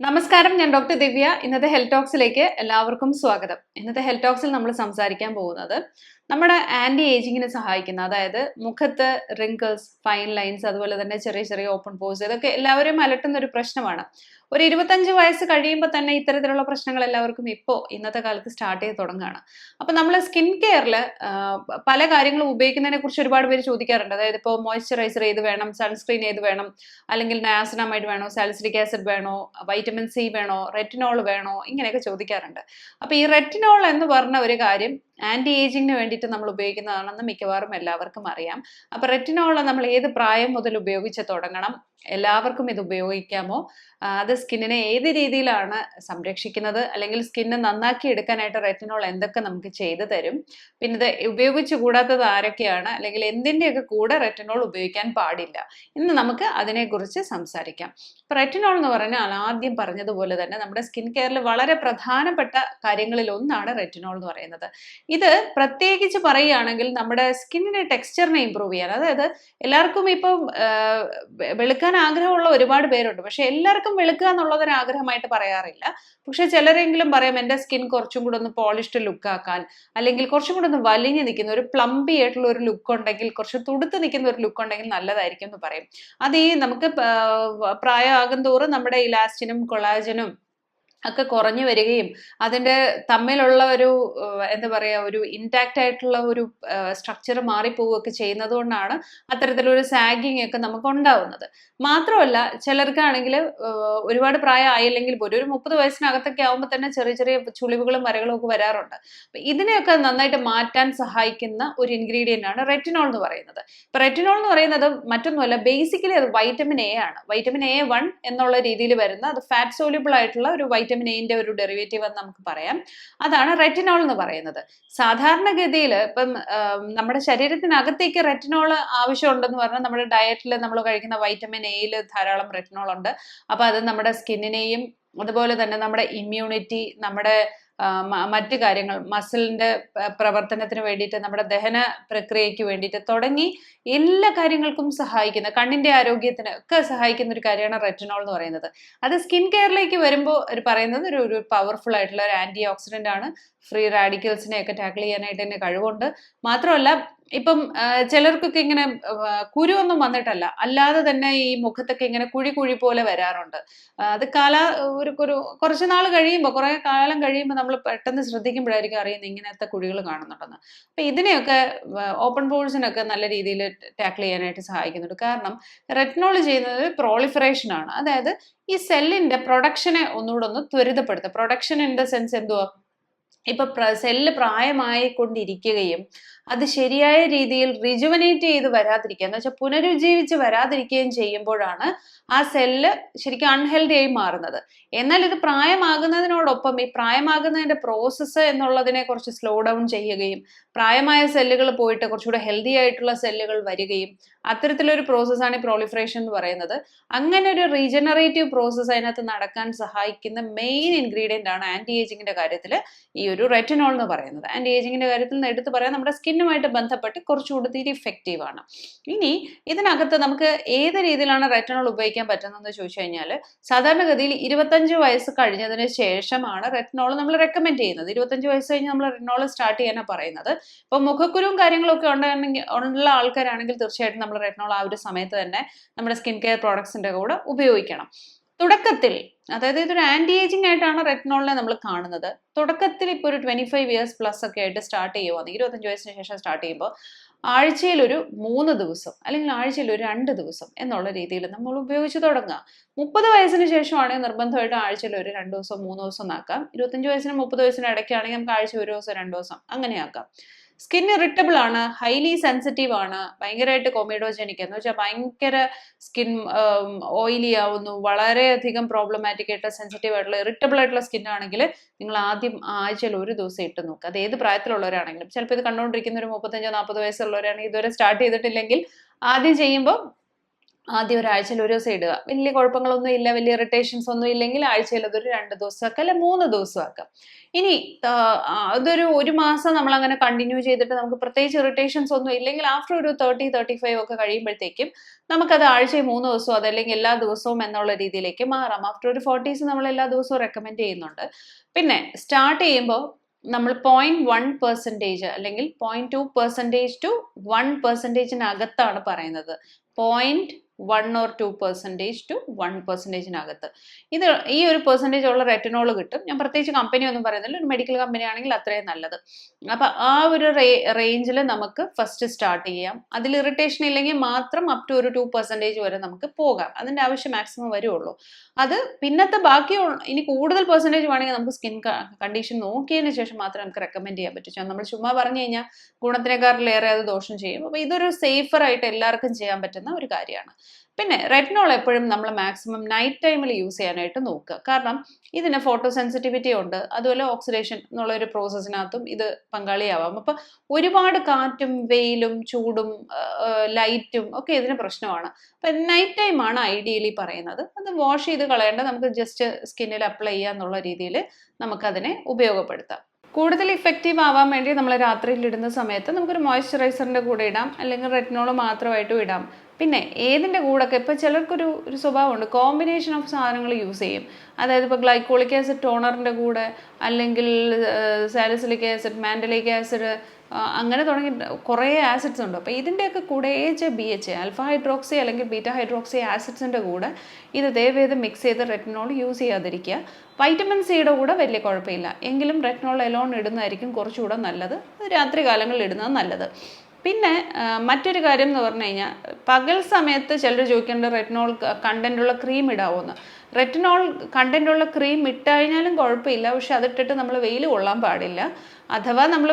നമസ്കാരം ഞാൻ ഡോക്ടർ ദിവ്യ. ഇന്നത്തെ ഹെൽത്ത് ടോക്സിലേക്ക് എല്ലാവർക്കും സ്വാഗതം. ഇന്നത്തെ ഹെൽത്ത് ടോക്സിൽ നമ്മൾ സംസാരിക്കാൻ പോകുന്നത് നമ്മുടെ ആന്റി ഏജിങ്ങിനെ സഹായിക്കുന്ന അതായത് മുഖത്ത് റിങ്കിൾസ് ഫൈൻ ലൈൻസ് അതുപോലെ തന്നെ ചെറിയ ചെറിയ ഓപ്പൺ പോസ് ഇതൊക്കെ എല്ലാവരെയും അലട്ടുന്ന ഒരു പ്രശ്നമാണ്. ഒരു ഇരുപത്തഞ്ച് വയസ്സ് കഴിയുമ്പോൾ തന്നെ ഇത്തരത്തിലുള്ള പ്രശ്നങ്ങൾ എല്ലാവർക്കും ഇപ്പോൾ ഇന്നത്തെ കാലത്ത് സ്റ്റാർട്ട് ചെയ്ത് തുടങ്ങുകയാണ്. അപ്പം നമ്മൾ സ്കിൻ കെയറിൽ പല കാര്യങ്ങളും ഉപയോഗിക്കുന്നതിനെ കുറിച്ച് ഒരുപാട് പേര് ചോദിക്കാറുണ്ട്. അതായത് ഇപ്പോൾ മോയ്സ്ചറൈസർ ഏത് വേണം സൺസ്ക്രീൻ ഏത് വേണം അല്ലെങ്കിൽ നയാസിനാമൈഡ് വേണോ സാലിസിലിക് ആസിഡ് വേണോ വൈറ്റമിൻ സി വേണോ റെറ്റിനോൾ വേണോ ഇങ്ങനെയൊക്കെ ചോദിക്കാറുണ്ട്. അപ്പോൾ ഈ റെറ്റിനോൾ എന്ന് പറഞ്ഞ ഒരു കാര്യം ആന്റി ഏജിങ്ങിന് വേണ്ടിയിട്ട് നമ്മൾ ഉപയോഗിക്കുന്നതാണെന്ന് മിക്കവാറും എല്ലാവർക്കും അറിയാം. അപ്പോൾ റെറ്റിനോൾ നമ്മൾ ഏത് പ്രായം മുതൽ ഉപയോഗിച്ച് തുടങ്ങണം? എല്ലാവർക്കും ഇത് ഉപയോഗിക്കാമോ? അത് സ്കിന്നിനെ ഏത് രീതിയിലാണ് സംരക്ഷിക്കുന്നത്? അല്ലെങ്കിൽ സ്കിന്ന് നന്നാക്കി എടുക്കാനായിട്ട് റെറ്റിനോൾ എന്തൊക്കെ നമുക്ക് ചെയ്തു തരും? പിന്നെ ഇത് ഉപയോഗിച്ച് കൂടാത്തത് ആരൊക്കെയാണ്? അല്ലെങ്കിൽ എന്തിന്റെയൊക്കെ കൂടെ റെറ്റിനോൾ ഉപയോഗിക്കാൻ പാടില്ല? ഇന്ന് നമുക്ക് അതിനെക്കുറിച്ച് സംസാരിക്കാം. അപ്പം റെറ്റിനോൾ എന്ന് പറഞ്ഞാൽ ആദ്യം പറഞ്ഞതുപോലെ തന്നെ നമ്മുടെ സ്കിൻ കെയറിൽ വളരെ പ്രധാനപ്പെട്ട കാര്യങ്ങളിൽ ഒന്നാണ് റെറ്റിനോൾ എന്ന് പറയുന്നത്. ഇത് പ്രത്യേകിച്ച് പറയുകയാണെങ്കിൽ നമ്മുടെ സ്കിന്നിന്റെ ടെക്സ്ചറിനെ ഇമ്പ്രൂവ് ചെയ്യാൻ. അതായത് എല്ലാവർക്കും ഇപ്പം വെളുക്കാൻ ആഗ്രഹമുള്ള ഒരുപാട് പേരുണ്ട്. പക്ഷെ എല്ലാവർക്കും വെളുക്കുക എന്നുള്ളത് ഒരു ആഗ്രഹമായിട്ട് പറയാറില്ല. പക്ഷെ ചിലരെങ്കിലും പറയാം എന്റെ സ്കിൻ കുറച്ചും കൂടെ ഒന്ന് പോളിഷ്ഡ് ലുക്ക് ആക്കാൻ അല്ലെങ്കിൽ കുറച്ചും കൂടെ ഒന്ന് വലിഞ്ഞു നിൽക്കുന്ന ഒരു പ്ലംബി ആയിട്ടുള്ള ഒരു ലുക്ക് ഉണ്ടെങ്കിൽ കുറച്ച് തുടുത്ത് നിൽക്കുന്ന ഒരു ലുക്ക് ഉണ്ടെങ്കിൽ നല്ലതായിരിക്കും എന്ന് പറയും. അത് ഈ നമുക്ക് പ്രായമാകും തോറും നമ്മുടെ ഇലാസ്റ്റിനും കൊളാജനും ഒക്കെ കുറഞ്ഞു വരികയും അതിന്റെ തമ്മിലുള്ള ഒരു എന്താ പറയുക ഒരു ഇൻടാക്റ്റ് ആയിട്ടുള്ള ഒരു സ്ട്രക്ചർ മാറിപ്പോവുകയൊക്കെ ചെയ്യുന്നത് കൊണ്ടാണ് അത്തരത്തിലൊരു സാഗിങ് ഒക്കെ നമുക്ക് ഉണ്ടാവുന്നത് മാത്രമല്ല ചിലർക്കാണെങ്കിൽ ഒരുപാട് പ്രായം ആയില്ലെങ്കിൽ പോലും ഒരു മുപ്പത് വയസ്സിനകത്തൊക്കെ ആകുമ്പോൾ തന്നെ ചെറിയ ചെറിയ ചുളിവുകളും വരകളും ഒക്കെ വരാറുണ്ട്. ഇതിനെയൊക്കെ നന്നായിട്ട് മാറ്റാൻ സഹായിക്കുന്ന ഒരു ഇൻഗ്രീഡിയന്റ് ആണ് റെറ്റിനോൾ എന്ന് പറയുന്നത്. ഇപ്പൊ റെറ്റിനോൾ എന്ന് പറയുന്നത് മറ്റൊന്നുമല്ല ബേസിക്കലി അത് വൈറ്റമിൻ എ ആണ്. വൈറ്റമിൻ എ വൺ എന്നുള്ള രീതിയിൽ വരുന്ന അത് ഫാറ്റ് സോല്യൂബിൾ ആയിട്ടുള്ള ഒരു വൈറ്റമിൻ എന്റെ ഒരു ഡെറിവേറ്റീവ് എന്ന് നമുക്ക് പറയാം. അതാണ് റെറ്റിനോൾ എന്ന് പറയുന്നത്. സാധാരണഗതിയിൽ ഇപ്പം നമ്മുടെ ശരീരത്തിനകത്തേക്ക് റെറ്റിനോൾ ആവശ്യമുണ്ടെന്ന് പറഞ്ഞാൽ നമ്മുടെ ഡയറ്റിൽ നമ്മൾ കഴിക്കുന്ന വൈറ്റമിൻ എയിൽ ധാരാളം റെറ്റിനോൾ ഉണ്ട്. അപ്പൊ അത് നമ്മുടെ സ്കിന്നിനെയും അതുപോലെ തന്നെ നമ്മുടെ ഇമ്മ്യൂണിറ്റി നമ്മുടെ മറ്റ് കാര്യങ്ങൾ മസിലിന്റെ പ്രവർത്തനത്തിന് വേണ്ടിയിട്ട് നമ്മുടെ ദഹന പ്രക്രിയയ്ക്ക് വേണ്ടിയിട്ട് തുടങ്ങി എല്ലാ കാര്യങ്ങൾക്കും സഹായിക്കുന്ന കണ്ണിന്റെ ആരോഗ്യത്തിന് ഒക്കെ സഹായിക്കുന്ന ഒരു കാര്യമാണ് റെറ്റിനോൾ എന്ന് പറയുന്നത്. അത് സ്കിൻ കെയറിലേക്ക് വരുമ്പോൾ ഒരു പറയുന്നത് ഒരു ഒരു പവർഫുൾ ആയിട്ടുള്ള ഒരു ആന്റി ഓക്സിഡന്റ് ആണ്. ഫ്രീ റാഡിക്കൽസിനെ ഒക്കെ ടാക്കിൾ ചെയ്യാനായിട്ട് തന്നെ കഴിവുണ്ട്. മാത്രമല്ല ഇപ്പം ചിലർക്കൊക്കെ ഇങ്ങനെ കുരു കുരുവൊന്നും വന്നിട്ടല്ല. അല്ലാതെ തന്നെ ഈ മുഖത്തൊക്കെ ഇങ്ങനെ കുഴി കുഴി പോലെ വരാറുണ്ട്. അത് കാല ഒരു ഒരു കുറച്ച് നാൾ കഴിയുമ്പോൾ കുറെ കാലം കഴിയുമ്പോൾ നമ്മൾ പെട്ടെന്ന് ശ്രദ്ധിക്കുമ്പോഴായിരിക്കും അറിയുന്നത് ഇങ്ങനത്തെ കുഴികൾ കാണുന്നുണ്ടെന്ന്. അപ്പൊ ഇതിനെയൊക്കെ ഓപ്പൺ പോൾസിനൊക്കെ നല്ല രീതിയിൽ ടാക്കിൾ ചെയ്യാനായിട്ട് സഹായിക്കുന്നുണ്ട്. കാരണം റെറ്റിനോൾ ചെയ്യുന്നത് പ്രോളിഫറേഷൻ ആണ്. അതായത് ഈ സെല്ലിന്റെ പ്രൊഡക്ഷനെ ഒന്നുകൂടെ ഒന്ന് ത്വരിതപ്പെടുത്തുക. പ്രൊഡക്ഷൻ ഇൻ ദ സെൻസ് എന്തുവാ? ഇപ്പൊ സെല്ല് പ്രായമായിക്കൊണ്ടിരിക്കുകയും അത് ശരിയായ രീതിയിൽ റിജുവനേറ്റ് ചെയ്ത് വരാതിരിക്കുക. എന്ന് വെച്ചാൽ പുനരുജ്ജീവിച്ച് വരാതിരിക്കുകയും ചെയ്യുമ്പോഴാണ് ആ സെല്ല് ശരിക്കും അൺഹെൽത്തി ആയി മാറുന്നത്. എന്നാൽ ഇത് പ്രായമാകുന്നതിനോടൊപ്പം ഈ പ്രായമാകുന്നതിന്റെ പ്രോസസ്സ് എന്നുള്ളതിനെ കുറച്ച് സ്ലോ ഡൗൺ ചെയ്യുകയും പ്രായമായ സെല്ലുകൾ പോയിട്ട് കുറച്ചുകൂടെ ഹെൽത്തി ആയിട്ടുള്ള സെല്ലുകൾ വരികയും അത്തരത്തിലൊരു പ്രോസസ്സാണ് ഈ പ്രോളിഫറേഷൻ എന്ന് പറയുന്നത്. അങ്ങനെ ഒരു റീജനറേറ്റീവ് പ്രോസസ്സ് അതിനകത്ത് നടക്കാൻ സഹായിക്കുന്ന മെയിൻ ഇൻഗ്രീഡിയന്റ് ആണ് ആന്റി ഏജിങ്ങിന്റെ കാര്യത്തിൽ ഈ ഒരു റെറ്റിനോൾ എന്ന് പറയുന്നത്. ആൻഡ് ഏജിങ്ങിന്റെ കാര്യത്തിൽ നിന്ന് എടുത്ത് പറയാൻ നമ്മുടെ സ്കിന്നുമായിട്ട് ബന്ധപ്പെട്ട് കുറച്ചുകൂടി തീരെ ഇഫക്റ്റീവ് ആണ്. ഇനി ഇതിനകത്ത് നമുക്ക് ഏത് രീതിയിലാണ് റെറ്റിനോൾ ഉപയോഗിക്കാൻ പറ്റുന്നതെന്ന് ചോദിച്ചു കഴിഞ്ഞാൽ സാധാരണഗതിയിൽ ഇരുപത്തഞ്ച് വയസ്സ് കഴിഞ്ഞതിന് ശേഷമാണ് റെറ്റിനോൾ നമ്മൾ റെക്കമെൻഡ് ചെയ്യുന്നത്. ഇരുപത്തഞ്ച് വയസ്സ് കഴിഞ്ഞ് നമ്മൾ റെറ്റിനോൾ സ്റ്റാർട്ട് ചെയ്യാനാണ് പറയുന്നത്. ഇപ്പോൾ മുഖക്കുരുവും കാര്യങ്ങളൊക്കെ ഉണ്ടെങ്കിൽ ഉള്ള ആൾക്കാരാണെങ്കിൽ തീർച്ചയായിട്ടും നമ്മൾ റെറ്റിനോൾ ആ ഒരു സമയത്ത് തന്നെ നമ്മുടെ സ്കിൻ കെയർ പ്രോഡക്ട്സിന്റെ കൂടെ ഉപയോഗിക്കണം. തുടക്കത്തിൽ അതായത് ഇതൊരു ആന്റി ഏജിംഗ് ആയിട്ടാണ് റെറ്റിനോളിനെ നമ്മൾ കാണുന്നത്. തുടക്കത്തിൽ ഇപ്പോൾ ഒരു ട്വന്റി ഫൈവ് ഇയേഴ്സ് പ്ലസ് ഒക്കെ ആയിട്ട് സ്റ്റാർട്ട് ചെയ്യുവാണെങ്കിൽ ഇരുപത്തഞ്ച് വയസ്സിന് ശേഷം സ്റ്റാർട്ട് ചെയ്യുമ്പോൾ ആഴ്ചയിൽ ഒരു മൂന്ന് ദിവസം അല്ലെങ്കിൽ ആഴ്ചയിൽ ഒരു രണ്ട് ദിവസം എന്നുള്ള രീതിയിൽ നമ്മൾ ഉപയോഗിച്ച് തുടങ്ങുക. മുപ്പത് വയസ്സിന് ശേഷമാണ് നിർബന്ധമായിട്ടും ആഴ്ചയിൽ ഒരു രണ്ട് ദിവസം മൂന്ന് ദിവസം ആക്കാം. ഇരുപത്തഞ്ച് വയസ്സിന് മുപ്പത് വയസ്സിന് ഇടയ്ക്കാണെങ്കിൽ നമുക്ക് ആഴ്ച ഒരു ദിവസം രണ്ട് ദിവസം അങ്ങനെ ആക്കാം. സ്കിൻ ഇറിറ്റബിൾ ആണ് ഹൈലി സെൻസിറ്റീവ് ആണ് ഭയങ്കരമായിട്ട് കൊമിഡോജനിക് എന്ന് വെച്ചാൽ ഭയങ്കര സ്കിൻ ഓയിലി ആവുന്നു വളരെയധികം പ്രോബ്ലമാറ്റിക് ആയിട്ട് സെൻസിറ്റീവ് ആയിട്ടുള്ള ഇറിറ്റബിൾ ആയിട്ടുള്ള സ്കിൻ ആണെങ്കിൽ നിങ്ങൾ ആദ്യം ആഴ്ചയിൽ ഒരു ദിവസം ഇട്ട് നോക്കുക. അത് ഏത് പ്രായത്തിലുള്ളവരാണെങ്കിലും. ചിലപ്പോൾ ഇത് കണ്ടുകൊണ്ടിരിക്കുന്ന ഒരു മുപ്പത്തഞ്ചോ നാൽപ്പത് വയസ്സുള്ളവരാണെങ്കിൽ ഇതുവരെ സ്റ്റാർട്ട് ചെയ്തിട്ടില്ലെങ്കിൽ ആദ്യം ചെയ്യുമ്പോൾ ആദ്യം ഒരാഴ്ചയിൽ ഒരു ദിവസം ഇടുക. വലിയ കുഴപ്പങ്ങളൊന്നും ഇല്ല വലിയ ഇറിറ്റേഷൻസ് ഒന്നും ഇല്ലെങ്കിൽ ആഴ്ചയിൽ അതൊരു രണ്ട് ദിവസം ആക്കാം അല്ലെ മൂന്ന് ദിവസം ആക്കാം ഇനി അതൊരു ഒരു മാസം നമ്മൾ അങ്ങനെ കണ്ടിന്യൂ ചെയ്തിട്ട് നമുക്ക് പ്രത്യേകിച്ച് ഇറിറ്റേഷൻസ് ഒന്നും ഇല്ലെങ്കിൽ ആഫ്റ്റർ ഒരു തേർട്ടി തേർട്ടി ഫൈവ് ഒക്കെ കഴിയുമ്പോഴത്തേക്കും നമുക്കത് ആഴ്ചയിൽ മൂന്ന് ദിവസവും അതല്ലെങ്കിൽ എല്ലാ ദിവസവും എന്നുള്ള രീതിയിലേക്ക് മാറാം. ആഫ്റ്റർ ഒരു ഫോർട്ടീസ് നമ്മൾ എല്ലാ ദിവസവും റെക്കമെൻഡ് ചെയ്യുന്നുണ്ട്. പിന്നെ സ്റ്റാർട്ട് ചെയ്യുമ്പോൾ നമ്മൾ പോയിന്റ് വൺ പെർസെന്റേജ് അല്ലെങ്കിൽ point two percentage two one പെർസെന്റേജിനകത്താണ് പറയുന്നത്. Point one or two percentage two one പെർസെന്റേജിനകത്ത് ഇത് ഈ ഒരു പെർസെന്റേജ് ഉള്ള റെറ്റനോൾ കിട്ടും. ഞാൻ പ്രത്യേകിച്ച് കമ്പനി ഒന്നും പറയുന്നില്ല. ഒരു മെഡിക്കൽ കമ്പനി ആണെങ്കിൽ അത്രയും നല്ലത്. അപ്പം ആ ഒരു റേഞ്ചിൽ നമുക്ക് ഫസ്റ്റ് സ്റ്റാർട്ട് ചെയ്യാം. അതിൽ ഇറിറ്റേഷൻ ഇല്ലെങ്കിൽ മാത്രം അപ് ടു ഒരു ടു പെർസെന്റേജ് വരെ നമുക്ക് പോകാം. അതിന്റെ ആവശ്യം മാക്സിമം വരുള്ളൂ. അത് പിന്നത്തെ ബാക്കി ഇനി കൂടുതൽ പെർസെന്റേജ് വേണമെങ്കിൽ നമുക്ക് സ്കിൻ കണ്ടീഷൻ നോക്കിയതിന് ശേഷം മാത്രമേ നമുക്ക് റെക്കമെൻഡ് ചെയ്യാൻ പറ്റൂ. നമ്മൾ ചുമ്മാ പറഞ്ഞു കഴിഞ്ഞാൽ ഗുണത്തിനേക്കാളിലേറെ അത് ദോഷം ചെയ്യും. അപ്പോൾ ഇതൊരു സേഫർ ആയിട്ട് എല്ലാവർക്കും ചെയ്യാൻ പറ്റുന്ന ഒരു കാര്യമാണ്. പിന്നെ റെറ്റിനോൾ എപ്പോഴും നമ്മൾ മാക്സിമം നൈറ്റ് ടൈമിൽ യൂസ് ചെയ്യാനായിട്ട് നോക്കുക. കാരണം ഇതിന് ഫോട്ടോ സെൻസിറ്റിവിറ്റി ഉണ്ട്. അതുപോലെ ഓക്സിഡേഷൻ എന്നുള്ള ഒരു പ്രോസസ്സിനകത്തും ഇത് പങ്കാളിയാവാം. അപ്പം ഒരുപാട് കാറ്റും വെയിലും ചൂടും ലൈറ്റും ഒക്കെ ഇതിന് പ്രശ്നമാണ്. അപ്പം നൈറ്റ് ടൈമാണ് ഐഡിയലി പറയുന്നത്. അത് വാഷ് ചെയ്ത് കളയേണ്ട നമുക്ക് ജസ്റ്റ് സ്കിന്നിൽ അപ്ലൈ ചെയ്യുക എന്നുള്ള രീതിയിൽ നമുക്കതിനെ ഉപയോഗപ്പെടുത്താം. കൂടുതൽ ഇഫക്റ്റീവ് ആവാൻ വേണ്ടി നമ്മൾ രാത്രിയിൽ ഇടുന്ന സമയത്ത് നമുക്കൊരു മോയ്സ്ചറൈസറിന്റെ കൂടെ ഇടാം. അല്ലെങ്കിൽ റെറ്റിനോൾ മാത്രമായിട്ടും ഇടാം. പിന്നെ ഏതിന്റെ കൂടൊക്കെ? ഇപ്പോൾ ചിലർക്കൊരു ഒരു സ്വഭാവമുണ്ട്. കോമ്പിനേഷൻ ഓഫ് സാധനങ്ങൾ യൂസ് ചെയ്യും. അതായത് ഇപ്പോൾ ഗ്ലൈക്കോളിക് ആസിഡ് ടോണറിന്റെ കൂടെ അല്ലെങ്കിൽ സാലിസിലിക് ആസിഡ് മാൻഡലിക് ആസിഡ് അങ്ങനെ തുടങ്ങി കുറേ ആസിഡ്സ് ഉണ്ട്. അപ്പോൾ ഇതിന്റെയൊക്കെ കൂടെ H B H alpha hydroxy അല്ലെങ്കിൽ ബീറ്റ ഹൈഡ്രോക്സി ആസിഡ്സിന്റെ കൂടെ ഇത് ദയവേത് മിക്സ് ചെയ്ത് റെറ്റിനോൾ യൂസ് ചെയ്യാതിരിക്കുക. വൈറ്റമിൻ സിയുടെ കൂടെ വലിയ കുഴപ്പമില്ല. എങ്കിലും റെറ്റിനോൾ എലോൺ ഇടുന്നതായിരിക്കും കുറച്ചുകൂടെ നല്ലത്. രാത്രി കാലങ്ങളിൽ ഇടുന്നത് നല്ലത്. പിന്നെ മറ്റൊരു കാര്യം എന്ന് പറഞ്ഞു കഴിഞ്ഞാൽ പകൽ സമയത്ത് ചിലർ ചോദിക്കേണ്ട റെറ്റിനോൾ കണ്ടന്റുള്ള ക്രീം ഇടാവുമെന്ന് റെറ്റിനോൾ കണ്ടന്റുള്ള ക്രീം ഇട്ടുകഴിഞ്ഞാലും കുഴപ്പമില്ല. പക്ഷെ അതിട്ടിട്ട് നമ്മൾ വെയിൽ കൊള്ളാൻ പാടില്ല. അഥവാ നമ്മൾ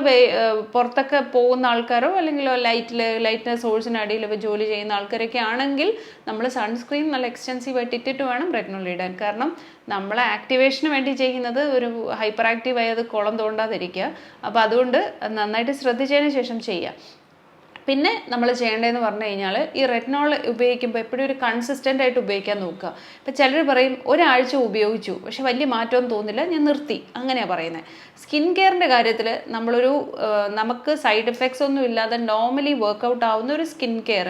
പുറത്തൊക്കെ പോകുന്ന ആൾക്കാരോ അല്ലെങ്കിൽ ലൈറ്റിൽ ലൈറ്റിന്റെ സോഴ്സിന് അടിയിൽ ജോലി ചെയ്യുന്ന ആൾക്കാരൊക്കെ ആണെങ്കിൽ നമ്മൾ സൺസ്ക്രീൻ നല്ല എക്സ്റ്റെൻസീവ് ആയിട്ട് ഇട്ടിട്ട് വേണം റെറ്റിനോൾ ഇടാൻ. കാരണം നമ്മൾ ആക്ടിവേഷന് വേണ്ടി ചെയ്യുന്നത് ഒരു ഹൈപ്പർ ആക്റ്റീവ് ആയത് കുളം തോണ്ടാതിരിക്കുക അപ്പോൾ അതുകൊണ്ട് നന്നായിട്ട് ശ്രദ്ധിച്ചതിന് ശേഷം ചെയ്യുക പിന്നെ നമ്മൾ ചെയ്യേണ്ടതെന്ന് പറഞ്ഞു കഴിഞ്ഞാൽ ഈ റെറ്റിനോൾ ഉപയോഗിക്കുമ്പോൾ എപ്പോഴും ഒരു കൺസിസ്റ്റന്റ് ആയിട്ട് ഉപയോഗിക്കാൻ നോക്കുക. ഇപ്പം ചിലർ പറയും ഒരാഴ്ച ഉപയോഗിച്ചു പക്ഷെ വലിയ മാറ്റമൊന്നും തോന്നില്ല ഞാൻ നിർത്തി. അങ്ങനെയാണ് പറയുന്നത് സ്കിൻ കെയറിന്റെ കാര്യത്തിൽ നമ്മളൊരു നമുക്ക് സൈഡ് എഫക്ട്സ് ഒന്നും ഇല്ലാതെ നോർമലി വർക്കൗട്ട് ആവുന്ന ഒരു സ്കിൻ കെയർ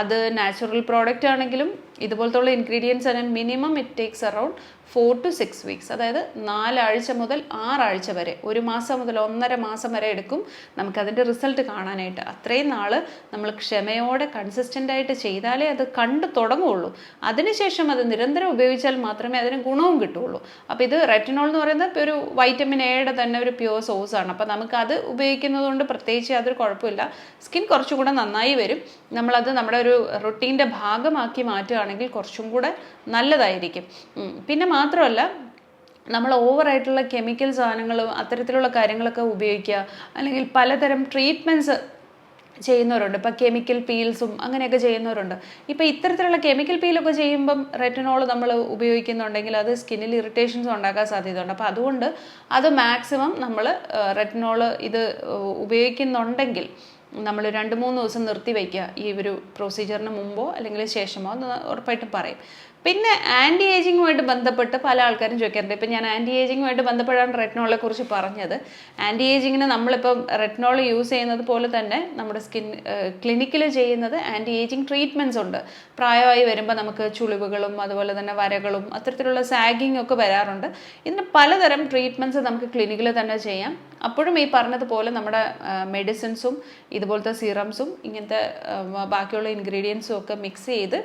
അത് നാച്ചുറൽ പ്രോഡക്റ്റ് ആണെങ്കിലും ഇതുപോലത്തുള്ള ഇൻഗ്രീഡിയൻസ് ആണ് minimum it takes around four to six weeks അതായത് നാലാഴ്ച മുതൽ ആറാഴ്ച വരെ ഒരു മാസം മുതൽ ഒന്നര മാസം വരെ എടുക്കും നമുക്കതിന്റെ റിസൾട്ട് കാണാനായിട്ട്. അത്രയും നാൾ നമ്മൾ ക്ഷമയോടെ കൺസിസ്റ്റന്റ് ആയിട്ട് ചെയ്താലേ അത് കണ്ടു തുടങ്ങുള്ളൂ. അതിനുശേഷം അത് നിരന്തരം ഉപയോഗിച്ചാൽ മാത്രമേ അതിന് ഗുണവും കിട്ടുള്ളൂ. അപ്പോൾ ഇത് റെറ്റിനോൾ എന്ന് പറയുന്നത് ഒരു വൈറ്റമിൻ എയുടെ തന്നെ ഒരു പ്യുവർ ആണ്. അപ്പോൾ നമുക്കത് ഉപയോഗിക്കുന്നത് കൊണ്ട് പ്രത്യേകിച്ച് യാതൊരു കുഴപ്പമില്ല. സ്കിൻ കുറച്ചുകൂടെ നന്നായി വരും. നമ്മളത് നമ്മുടെ ഒരു റുട്ടീന്റെ ഭാഗമാക്കി മാറ്റുകയാണെങ്കിൽ കുറച്ചും കൂടെ നല്ലതായിരിക്കും. പിന്നെ മാത്രമല്ല നമ്മൾ ഓവറായിട്ടുള്ള കെമിക്കൽ സാധനങ്ങളും അത്തരത്തിലുള്ള കാര്യങ്ങളൊക്കെ ഉപയോഗിക്കുക. അല്ലെങ്കിൽ പലതരം ട്രീറ്റ്മെന്റ്സ് ചെയ്യുന്നവരുണ്ട്. ഇപ്പം കെമിക്കൽ പീൽസും അങ്ങനെയൊക്കെ ചെയ്യുന്നവരുണ്ട്. ഇപ്പം ഇത്തരത്തിലുള്ള കെമിക്കൽ പീലൊക്കെ ചെയ്യുമ്പം റെറ്റനോൾ നമ്മൾ ഉപയോഗിക്കുന്നുണ്ടെങ്കിൽ അത് സ്കിന്നിൽ ഇറിറ്റേഷൻസ് ഉണ്ടാക്കാൻ സാധ്യതയുണ്ട്. അപ്പോൾ അതുകൊണ്ട് അത് മാക്സിമം നമ്മൾ റെറ്റനോൾ ഇത് ഉപയോഗിക്കുന്നുണ്ടെങ്കിൽ നമ്മൾ രണ്ട് മൂന്ന് ദിവസം നിർത്തി വയ്ക്കുക ഈ ഒരു പ്രൊസീജിയറിന് മുമ്പോ അല്ലെങ്കിൽ ശേഷമോ എന്ന് ഉറപ്പായിട്ടും പറയും. പിന്നെ ആന്റി ഏജിങ്ങുമായിട്ട് ബന്ധപ്പെട്ട് പല ആൾക്കാരും ചോദിക്കാറുണ്ട്. ഇപ്പം ഞാൻ ആന്റി ഏജിങ്ങുമായിട്ട് ബന്ധപ്പെട്ടാണ് റെറ്റിനോളെ കുറിച്ച് പറഞ്ഞത്. ആന്റി ഏജിങ്ങിന് നമ്മളിപ്പം റെറ്റിനോൾ യൂസ് ചെയ്യുന്നത് പോലെ തന്നെ നമ്മുടെ സ്കിൻ ക്ലിനിക്കിൽ ചെയ്യുന്നത് ആന്റി ഏജിങ് ട്രീറ്റ്മെന്റ്സ് ഉണ്ട്. പ്രായമായി വരുമ്പോൾ നമുക്ക് ചുളിവുകളും അതുപോലെ തന്നെ വരകളും അത്തരത്തിലുള്ള സാഗിങ് ഒക്കെ വരാറുണ്ട്. ഇതിന് പലതരം ട്രീറ്റ്മെന്റ്സ് നമുക്ക് ക്ലിനിക്കിൽ തന്നെ ചെയ്യാം. അപ്പോഴും ഈ പറഞ്ഞതുപോലെ നമ്മുടെ മെഡിസിൻസും ഇതുപോലത്തെ സിറംസും ഇങ്ങനത്തെ ബാക്കിയുള്ള ഇൻഗ്രീഡിയൻസും ഒക്കെ മിക്സ് ചെയ്ത്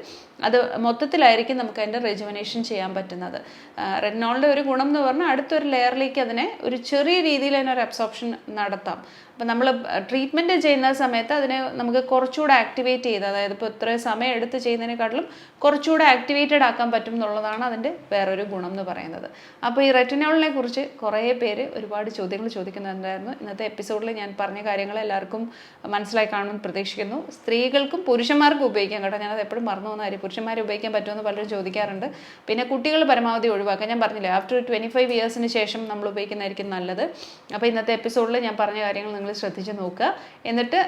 അത് മൊത്തത്തിലായിരിക്കും നമുക്ക് അതിന്റെ റെജുവനേഷൻ ചെയ്യാൻ പറ്റുന്നത്. റെനോളിന്റെ ഒരു ഗുണം എന്ന് പറഞ്ഞാൽ അടുത്തൊരു ലെയറിലേക്ക് അതിനെ ഒരു ചെറിയ രീതിയിൽ തന്നെ ഒരു അബ്സോർപ്ഷൻ നടത്താം. അപ്പം നമ്മൾ ട്രീറ്റ്മെന്റ് ചെയ്യുന്ന സമയത്ത് അതിനെ നമുക്ക് കുറച്ചുകൂടെ ആക്ടിവേറ്റ് ചെയ്ത് അതായത് ഇപ്പോൾ ഇത്ര സമയം എടുത്ത് ചെയ്യുന്നതിനെക്കാട്ടിലും കുറച്ചുകൂടെ ആക്ടിവേറ്റഡ് ആക്കാൻ പറ്റും എന്നുള്ളതാണ് അതിന്റെ വേറൊരു ഗുണം എന്ന് പറയുന്നത്. അപ്പോൾ ഈ റെറ്റിനോളിനെ കുറിച്ച് കുറേ പേര് ഒരുപാട് ചോദ്യങ്ങൾ ചോദിക്കുന്നുണ്ടായിരുന്നു. ഇന്നത്തെ എപ്പിസോഡിൽ ഞാൻ പറഞ്ഞ കാര്യങ്ങൾ എല്ലാവർക്കും മനസ്സിലായി കാണുമെന്ന് പ്രതീക്ഷിക്കുന്നു. സ്ത്രീകൾക്കും പുരുഷന്മാർക്കും ഉപയോഗിക്കാം കേട്ടോ. ഞാനത് എപ്പോഴും മറന്നു പോകുന്ന കാര്യം. പുരുഷന്മാർ ഉപയോഗിക്കാൻ പറ്റുമെന്ന് പലരും ചോദിക്കാറുണ്ട്. പിന്നെ കുട്ടികൾ പരമാവധി ഒഴിവാക്കാം. ഞാൻ പറഞ്ഞില്ലേ ആഫ്റ്റർ ട്വന്റി ഫൈവ് ഇയേഴ്സിന് ശേഷം നമ്മൾ ഉപയോഗിക്കുന്നതായിരിക്കും നല്ലത്. അപ്പോൾ ഇന്നത്തെ എപ്പിസോഡിൽ ഞാൻ പറഞ്ഞ കാര്യങ്ങൾ നിങ്ങൾ ശ്രദ്ധിച്ച് നോക്കുക. എന്നിട്ട്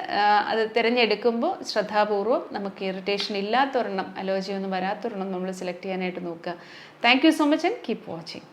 അത് തിരഞ്ഞെടുക്കുമ്പോൾ ശ്രദ്ധാപൂർവം നമുക്ക് ഇറിറ്റേഷൻ ഇല്ലാത്തൊരെണ്ണം അലർജി ഒന്നും വരാത്തൊരെണ്ണം നമ്മൾ സെലക്ട് ചെയ്യാനായിട്ട് നോക്കുക. Thank so much and keep watching